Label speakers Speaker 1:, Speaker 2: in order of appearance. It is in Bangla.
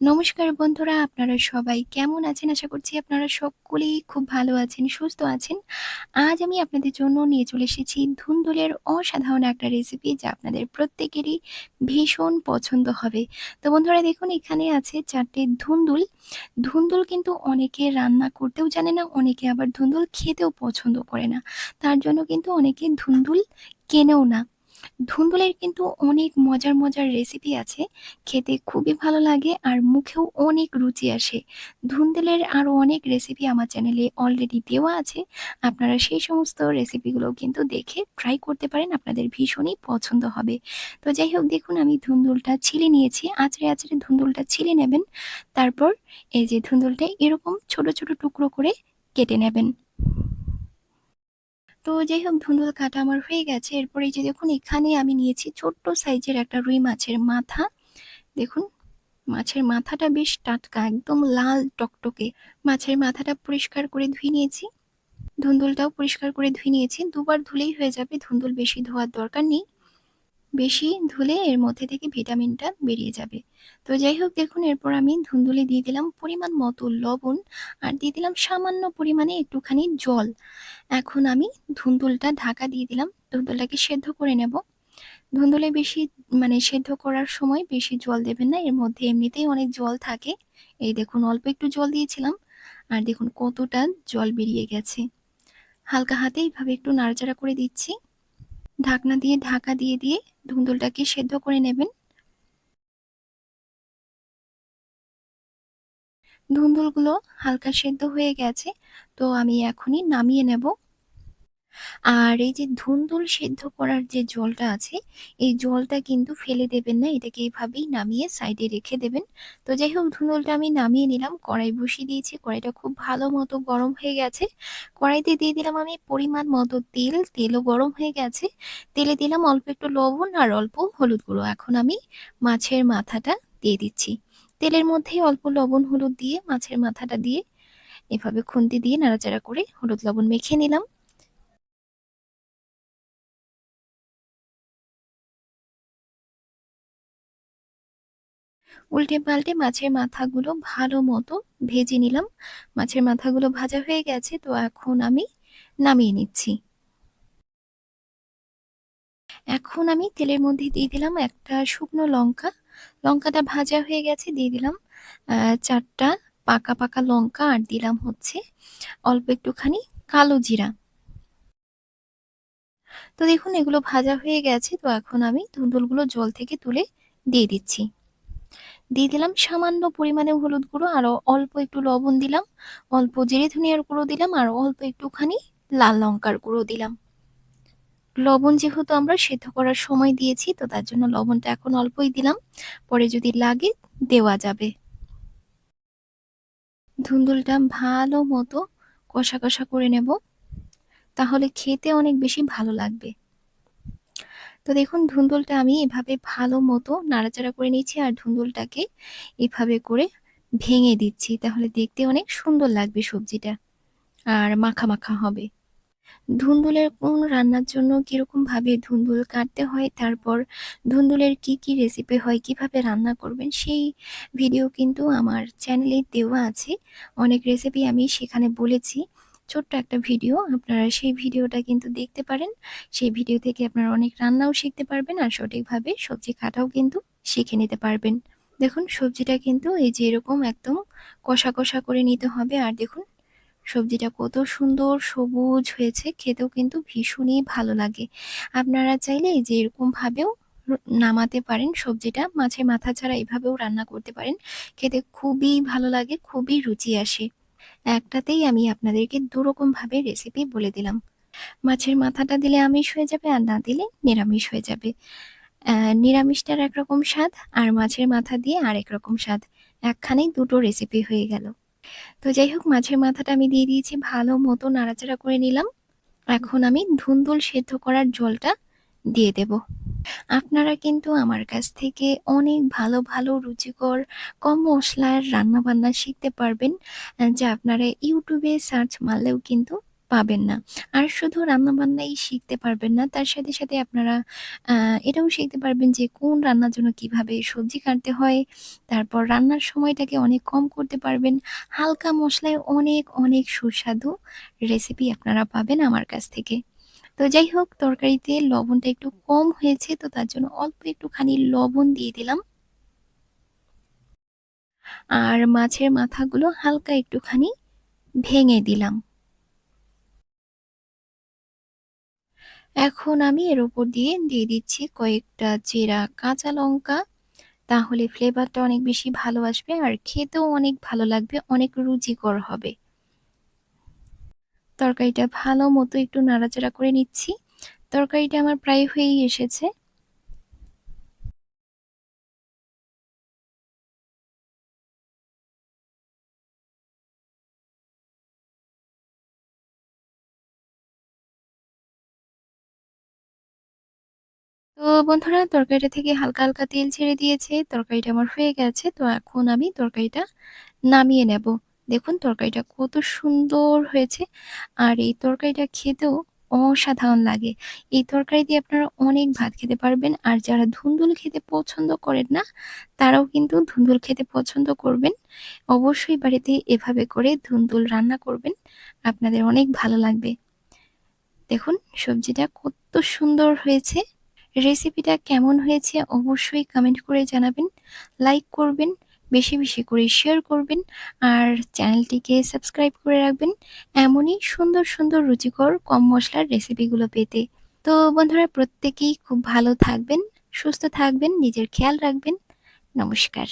Speaker 1: নমস্কার বন্ধুরা, আপনারা সবাই কেমন আছেন? আশা করছি আপনারা সকলেই খুব ভালো আছেন, সুস্থ আছেন। আজ আমি আপনাদের জন্য নিয়ে চলে এসেছি ধুন্দুলের অসাধারণ একটা রেসিপি যা আপনাদের প্রত্যেকেরই ভীষণ পছন্দ হবে। তো বন্ধুরা দেখুন এখানে আছে চারটে ধুন্দুল। ধুন্দুল কিন্তু অনেকে রান্না করতেও জানে না, অনেকে আবার ধুন্দুল খেতেও পছন্দ করে না। তার জন্য কিন্তু অনেকে ধুন্দুল কেনেও না। ধুন্দুলের কিন্তু অনেক মজার, মজার রেসিপি আছে। খেতে খুবই ভালো লাগে আর মুখেও অনেক রুচি আসে। ধুন্দুলের আরও অনেক রেসিপি আমার চ্যানেলে অলরেডি দেওয়া আছে। আপনারা সেই সমস্ত রেসিপিগুলো কিন্তু দেখে ট্রাই করতে পারেন। আপনাদের ভীষণই পছন্দ হবে। তো যাই হোক দেখুন আমি ধুন্দুলটা ছিলে নিয়েছি। আঁচড়ে, আঁচড়ে ধুন্দুলটা ছিলে নেবেন। তারপর এই যে ধুন্দুলটা এরকম ছোট, ছোট টুকরো করে কেটে নেবেন। তো যাই হোক ধুন্দুল কাটা আমার হয়ে গেছে। এরপর যে দেখুন, এখানে আমি নিয়েছি ছোট্ট সাইজের একটা রুই মাছের মাথা। দেখুন, মাছের মাথাটা বেশ টাটকা, একদম লাল টকটকে। মাছের মাথাটা পরিষ্কার করে ধুয়ে নিয়েছি। ধুন্দুলটাও পরিষ্কার করে ধুয়ে নিয়েছি। দুবার ধুলেই হয়ে যাবে, ধুন্দুল বেশি ধোয়ার দরকার নেই। বেশি ধুলে এর মধ্যে থেকে ভিটামিনটা বেরিয়ে যাবে। তো যাই হোক দেখুন, এরপর আমি ধুন্দুলে দিয়ে দিলাম পরিমাণ মতো লবণ আর দিয়ে দিলাম সামান্য পরিমাণে একটুখানি জল। এখন আমি ধুন্দুলটা ঢাকা দিয়ে দিলাম। ধুন্দুলটাকে সেদ্ধ করে নেব। ধুন্দুলে বেশি মানে সেদ্ধ করার সময় বেশি জল দেবেন না। এর মধ্যে এমনিতেই অনেক জল থাকে। এই দেখুন, অল্প একটু জল দিয়েছিলাম। আর দেখুন কতটা জল বেরিয়ে গেছে। হালকা হাতে এইভাবে একটু নাড়াচাড়া করে দিচ্ছি। ঢাকনা দিয়ে ঢাকা দিয়ে দিয়ে ধুন্দুলটাকে সেদ্ধ করে নেবেন। ধুন্দুলগুলো হালকা সেদ্ধ হয়ে গেছে। তো আমি এখনই নামিয়ে নেব। আর এই যে ধুন্দুল সেদ্ধ করার যে জলটা আছে, এই জলটা কিন্তু ফেলে দেবেন না। এটাকে এভাবেই নামিয়ে সাইডে রেখে দেবেন। তো যাই হোক ধুন্দুলটা আমি নামিয়ে নিলাম। কড়াই বসিয়ে দিয়েছি। কড়াইটা খুব ভালো মতো গরম হয়ে গেছে। কড়াইতে দিয়ে দিলাম আমি পরিমাণ মতো তেল। তেলও গরম হয়ে গেছে। তেলে দিলাম অল্প একটু লবণ আর অল্প হলুদ গুঁড়ো। এখন আমি মাছের মাথাটা দিয়ে দিচ্ছি। তেলের মধ্যেই অল্প লবণ হলুদ দিয়ে মাছের মাথাটা দিয়ে এভাবে খুন্তি দিয়ে নাড়াচাড়া করে হলুদ লবণ মেখে নিলাম। উল্টে পাল্টে মাছের মাথাগুলো ভালো মতো ভেজে নিলাম। মাছের মাথাগুলো ভাজা হয়ে গেছে তো এখন আমি নামিয়ে নিচ্ছি। এখন আমি তেলের মধ্যে দিয়ে দিলাম একটা শুকনো লঙ্কা। লঙ্কাটা ভাজা হয়ে গেছে দিয়ে দিলাম চারটা পাকা, পাকা লঙ্কা আর দিলাম হচ্ছে অল্প একটুখানি কালো জিরা। তো দেখুন এগুলো ভাজা হয়ে গেছে তো এখন আমি ধুন্দুলগুলো জল থেকে তুলে দিয়ে দিচ্ছি। দিয়ে দিলাম সামান্য পরিমাণে হলুদ গুঁড়ো আরও অল্প একটু লবণ দিলাম, অল্প জিরে ধনিয়ার গুঁড়ো দিলাম আর অল্প একটুখানি লাল লঙ্কার গুঁড়ো দিলাম। লবণ যেহেতু আমরা সেদ্ধ করার সময় দিয়েছি তো তার জন্য লবণটা এখন অল্পই দিলাম। পরে যদি লাগে দেওয়া যাবে। ধুন্দুলটা ভালো মতো কষা, কষা করে নেব। তাহলে খেতে অনেক বেশি ভালো লাগবে। তো দেখুন ধুন্দুলটা আমি এভাবে ভালো মতো নাড়াচাড়া করে নিচ্ছি আর ধুন্দুলটাকে এভাবে করে ভেঙে দিচ্ছি। তাহলে দেখতে অনেক সুন্দর লাগবে সবজিটা। আর মাখা, মাখা হবে। ধুন্দুলের কোন রান্নার জন্য কিরকমভাবে ধুন্দুল কাটতে হয়, তারপর ধুন্দুলের কি, কি রেসিপি হয়, কীভাবে রান্না করবেন সেই ভিডিও কিন্তু আমার চ্যানেলে দেওয়া আছে। অনেক রেসিপি আমি সেখানে বলেছি। ছোট্ট একটা ভিডিও আপনারা সেই ভিডিওটা কিন্তু দেখতে পারেন। সেই ভিডিও থেকে আপনারা অনেক রান্নাও শিখতে পারবেন আর সঠিকভাবে সবজি কাটাও কিন্তু শিখে নিতে পারবেন। দেখুন সবজিটা কিন্তু এই যে এরকম একদম কষা, কষা করে নিতে হবে আর দেখুন সবজিটা কত সুন্দর সবুজ হয়েছে খেতেও কিন্তু ভীষণই ভালো লাগে। আপনারা চাইলে এই যে এরকমভাবেও নামাতে পারেন সবজিটা মাছের মাথা ছাড়া এভাবেও রান্না করতে পারেন। খেতে খুবই ভালো লাগে, খুবই রুচি আসে। একটাতেই আমি আপনাদেরকে দুরকমভাবে রেসিপি বলে দিলাম। মাছের মাথাটা দিলে আমিষ হয়ে যাবে আর না দিলে নিরামিষ হয়ে যাবে। নিরামিষটার একরকম স্বাদ আর মাছের মাথা দিয়ে আরেক রকম স্বাদ। একখানেই দুটো রেসিপি হয়ে গেল। তো যাই হোক, মাছের মাথাটা আমি দিয়ে দিয়েছি, ভালো মতো নাড়াচাড়া করে নিলাম। এখন আমি ধুন্দুল সেদ্ধ করার জলটা দিয়ে দেব। আপনারা কিন্তু আমার কাছ থেকে অনেক ভালো, ভালো রুচিকর কম মশলার রান্নাবান্না শিখতে পারবেন। যা আপনারা ইউটিউবে সার্চ মারলেও কিন্তু পাবেন না। আর শুধু রান্না-বান্নাই শিখতে পারবেন না, তার সাথে, সাথে আপনারা এটাও শিখতে পারবেন যে কোন রান্নার জন্য কীভাবে সবজি কাটতে হয়, তারপর রান্নার সময়টাকে অনেক কম করতে পারবেন। হালকা মশলায় অনেক, অনেক সুস্বাদু রেসিপি আপনারা পাবেন আমার কাছ থেকে। তো যাই হোক তরকারিতে লবণটা একটু কম হয়েছে তো তার জন্য অল্প একটুখানি লবণ দিয়ে দিলাম। আর মাছের মাথাগুলো হালকা একটুখানি ভেঙে দিলাম। এখন আমি এর উপর দিয়ে দিয়ে দিচ্ছি কয়েকটা চেরা কাঁচা লঙ্কা। তাহলে ফ্লেভারটা অনেক বেশি ভালো আসবে আর খেতেও অনেক ভালো লাগবে, অনেক রুচিকর হবে। তরকারিটা ভালো মতো একটু নাড়াচাড়া করে নিচ্ছি। তরকারিটা আমার প্রায় হয়েই এসেছে। তো বন্ধুরা তরকারিটা থেকে হালকা, হালকা তেল ছেড়ে দিয়েছে। তরকারিটা আমার হয়ে গেছে। তো এখন আমি তরকারিটা নামিয়ে নেব। দেখুন তরকারিটা কত সুন্দর হয়েছে। আর এই তরকারিটা খেতেও অসাধারণ লাগে। এই তরকারি দিয়ে আপনারা অনেক ভাত খেতে পারবেন। আর যারা ধুন্দুল খেতে পছন্দ করেন না, তারাও কিন্তু ধুন্দুল খেতে পছন্দ করবেন। অবশ্যই বাড়িতে এভাবে করে ধুন্দুল রান্না করবেন। আপনাদের অনেক ভালো লাগবে। দেখুন সবজিটা কত সুন্দর হয়েছে। রেসিপিটা কেমন হয়েছে অবশ্যই কমেন্ট করে জানাবেন। লাইক করবেন, বেশি, বেশি করে শেয়ার করবেন আর চ্যানেলটিকে সাবস্ক্রাইব করে রাখবেন এমনই সুন্দর, সুন্দর রুচিকর কম মশলার রেসিপিগুলো পেতে। তো বন্ধুরা প্রত্যেকেই খুব ভালো থাকবেন, সুস্থ থাকবেন, নিজের খেয়াল রাখবেন। নমস্কার।